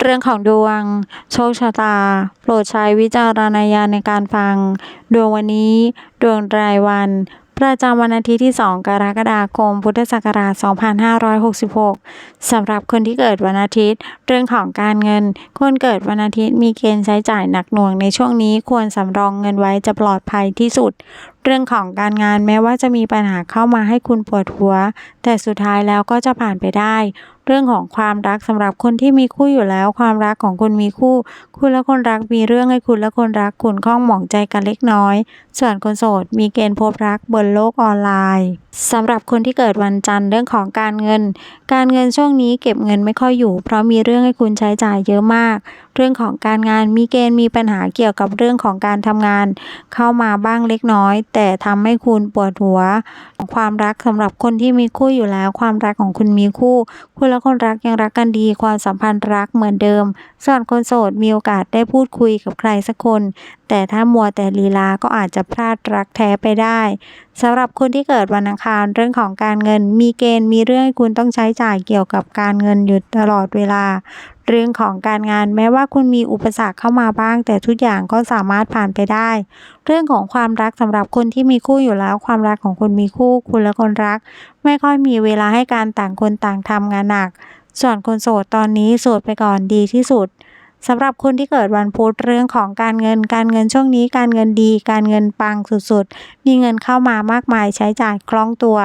เรื่องของดวง โชคชะตา โปรดใช้วิจารณญาณในการฟัง ดวงวันนี้ ดวงรายวัน ประจำวันอาทิตย์ที่ 2 กรกฎาคม พุทธศักราช 2566 สำหรับคนที่เกิดวันอาทิตย์ เรื่องของการเงิน คนเกิดวันอาทิตย์มีเกณฑ์ใช้จ่ายหนักหน่วงในช่วงนี้ควรสำรองเงินไว้จะปลอดภัยที่สุดเรื่องของการงานแม้ว่าจะมีปัญหาเข้ามาให้คุณปวดหัว แต่สุดท้ายแล้วก็จะผ่านไปได้ เรื่องของความรักสำหรับคนที่มีคู่อยู่แล้ว ความรักของคุณมีคู่ คุณและคนรักมีเรื่องให้คุณและคนรักคุณข้องหมองใจกันเล็กน้อย ส่วนคนโสดมีเกณฑ์พบรักบนโลกออนไลน์สำหรับคนที่เกิดวันจันทร์เรื่องของการเงิน การเงินช่วงนี้เก็บเงินไม่ค่อยอยู่ เพราะมีเรื่องให้คุณใช้จ่ายเยอะมาก เรื่องของการงานมีเกณฑ์มีปัญหาเกี่ยวกับเรื่องของการทำงาน เข้ามาบ้างเล็กน้อยแต่ทำให้คุณปวดหัวความรักสำหรับคนที่มีคู่อยู่แล้ว ความรักของคุณมีคู่ คุณและคนรักยังรักกันดี ความสัมพันธ์รักเหมือนเดิมส่วนคนโสดมีโอกาสได้พูดคุยกับใครสักคน แต่ถ้ามัวแต่ลีลาก็อาจจะพลาดรักแท้ไปได้สำหรับคนที่เกิดวันอังคารเรื่องของการเงิน มีเกณฑ์มีเรื่องให้คุณต้องใช้จ่ายเกี่ยวกับการเงินอยู่ตลอดเวลา เรื่องของการงานแม้ว่าคุณมีอุปสรรคเข้ามาบ้าง แต่ทุกอย่างก็สามารถผ่านไปได้ เรื่องของความรักสำหรับคนที่มีคู่อยู่แล้ว ความรักของคุณมีคู่คุณและคนรัก ไม่ค่อยมีเวลาให้การต่างคนต่างทำงานหนัก ส่วนคนโสดตอนนี้โสดไปก่อนดีที่สุด สำหรับคนที่เกิดวันพุธเรื่องของการเงิน การเงินช่วงนี้การเงินดี การเงินปังสุดๆ มีเงินเข้ามามากมายใช้จ่ายคล่องตัว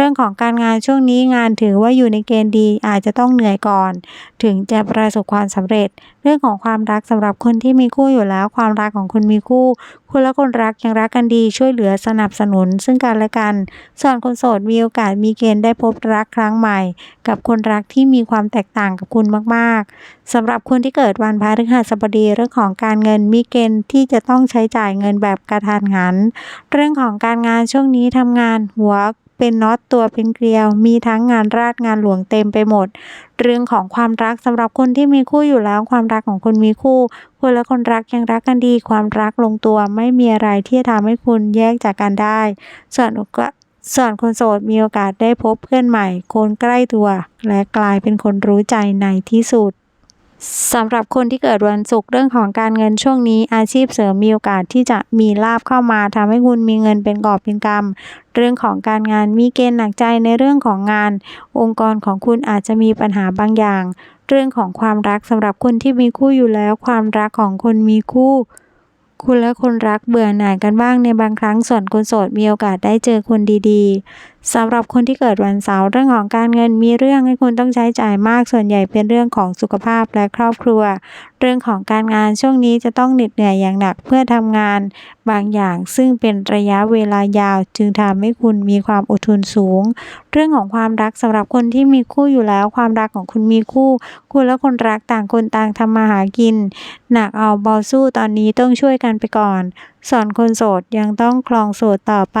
เรื่องของการงานช่วงนี้งานถือว่าอยู่ในเกณฑ์ดีอาจจะต้องเหนื่อยก่อน ถึงจะประสบความสำเร็จ เรื่องของความรักสำหรับคนที่มีคู่อยู่แล้ว ความรักของคุณมีคู่ คุณและคนรักยังรักกันดีช่วยเหลือสนับสนุน ซึ่งกันและกัน ส่วนคนโสดมีโอกาสมีเกณฑ์ได้พบรักครั้งใหม่ กับคนรักที่มีความแตกต่างกับคุณมากๆสำหรับคนที่เกิดวันพฤหัสบดีเรื่องของการเงินมีเกณฑ์ที่จะต้องใช้จ่ายเงินแบบกระทันหัน เรื่องของการงานช่วงนี้ทำงานหัว เป็นน็อตตัวเป็นเกลียว มีทั้งงานราชงานหลวงเต็มไปหมด เรื่องของความรักสำหรับคนที่มีคู่อยู่แล้วความรักของคุณมีคู่คุณและคนรักยังรักกันดี ความรักลงตัวไม่มีอะไรที่จะทำให้คุณแยกจากกันได้ ส่วนก็ส่วนคนโสดมีโอกาสได้พบเพื่อนใหม่ คนใกล้ตัว และกลายเป็นคนรู้ใจในที่สุด สำหรับคนที่เกิดวันศุกร์เรื่องของการเงินช่วงนี้ อาชีพเสริมมีโอกาสที่จะมีลาบเข้ามาทำให้คุณมีเงินเป็นกอบเป็นกำเรื่องของการงานมีเกณฑ์หนักใจในเรื่องของงาน องค์กรของคุณอาจจะมีปัญหาบางอย่าง เรื่องของความรักสำหรับคนที่มีคู่อยู่แล้ว ความรักของคนมีคู่ คุณและคนรักเบื่อหน่ายกันบ้างในบางครั้งส่วนคนโสดมีโอกาสได้เจอคนดีๆสำหรับคนที่เกิดวันเสาร์เรื่องของการเงินมีเรื่องให้คุณต้องใช้จ่ายมากส่วนใหญ่เป็นเรื่องของสุขภาพและครอบครัว เรื่องของการงานช่วงนี้จะต้องเหน็ดเหนื่อยอย่างหนักเพื่อทำงาน บางอย่างซึ่งเป็นระยะเวลายาวจึงทำให้คุณมีความอดทนสูง เรื่องของความรักสำหรับคนที่มีคู่อยู่แล้ว ความรักของคุณมีคู่ คุณและคนรักต่างคนต่างทำมาหากิน หนักเอาเบาสู้ตอนนี้ต้องช่วยกันไปก่อนส่วนคนโสดยังต้องคลองโสดต่อไป